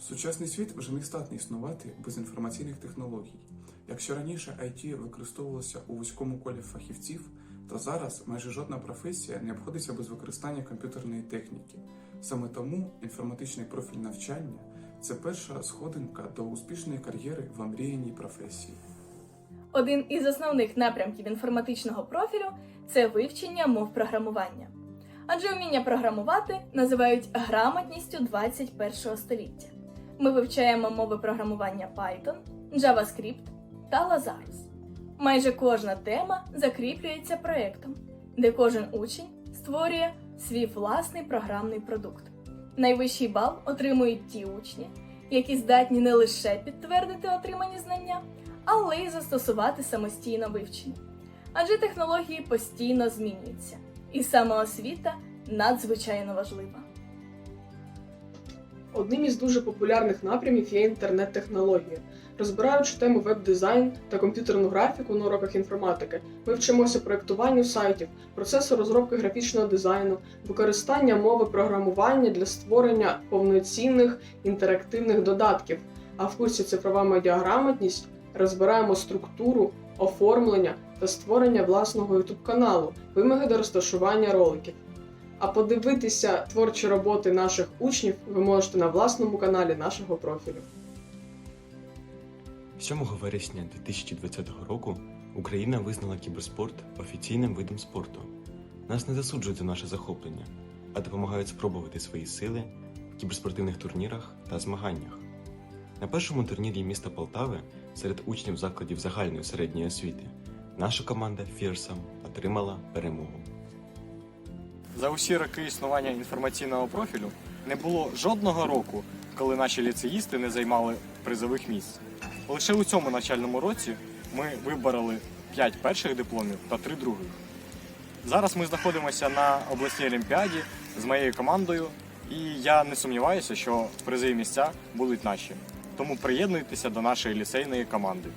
Сучасний світ вже не здатний існувати без інформаційних технологій. Якщо раніше IT використовувалося у вузькому колі фахівців, то зараз майже жодна професія не обходиться без використання комп'ютерної техніки. Саме тому інформатичний профіль навчання це перша сходинка до успішної кар'єри в омріяній професії. Один із основних напрямків інформатичного профілю це вивчення мов програмування. Адже вміння програмувати називають грамотністю 21 століття. Ми вивчаємо мови програмування Python, JavaScript та Lazarus. Майже кожна тема закріплюється проєктом, де кожен учень створює свій власний програмний продукт. Найвищий бал отримують ті учні, які здатні не лише підтвердити отримані знання, але й застосувати самостійно вивчення. Адже технології постійно змінюються, і саме освіта надзвичайно важлива. Одним із дуже популярних напрямів є інтернет-технології. Розбираючи тему веб-дизайн та комп'ютерну графіку на уроках інформатики, ми вчимося проєктуванню сайтів, процесу розробки графічного дизайну, використання мови програмування для створення повноцінних інтерактивних додатків. А в курсі цифрова медіаграмотність розбираємо структуру, оформлення та створення власного youtube каналу, вимоги до розташування роликів. А подивитися творчі роботи наших учнів ви можете на власному каналі нашого профілю. 7 вересня 2020 року Україна визнала кіберспорт офіційним видом спорту. Нас не засуджують за наше захоплення, а допомагають спробувати свої сили в кіберспортивних турнірах та змаганнях. На першому турнірі міста Полтави серед учнів закладів загальної середньої освіти наша команда Fearsome отримала перемогу. За усі роки існування інформаційного профілю не було жодного року, коли наші ліцеїсти не займали призових місць. Лише у цьому навчальному році ми вибороли 5 перших дипломів та 3 других. Зараз ми знаходимося на обласній олімпіаді з моєю командою, і я не сумніваюся, що призові місця будуть наші. Тому приєднуйтеся до нашої ліцейної команди.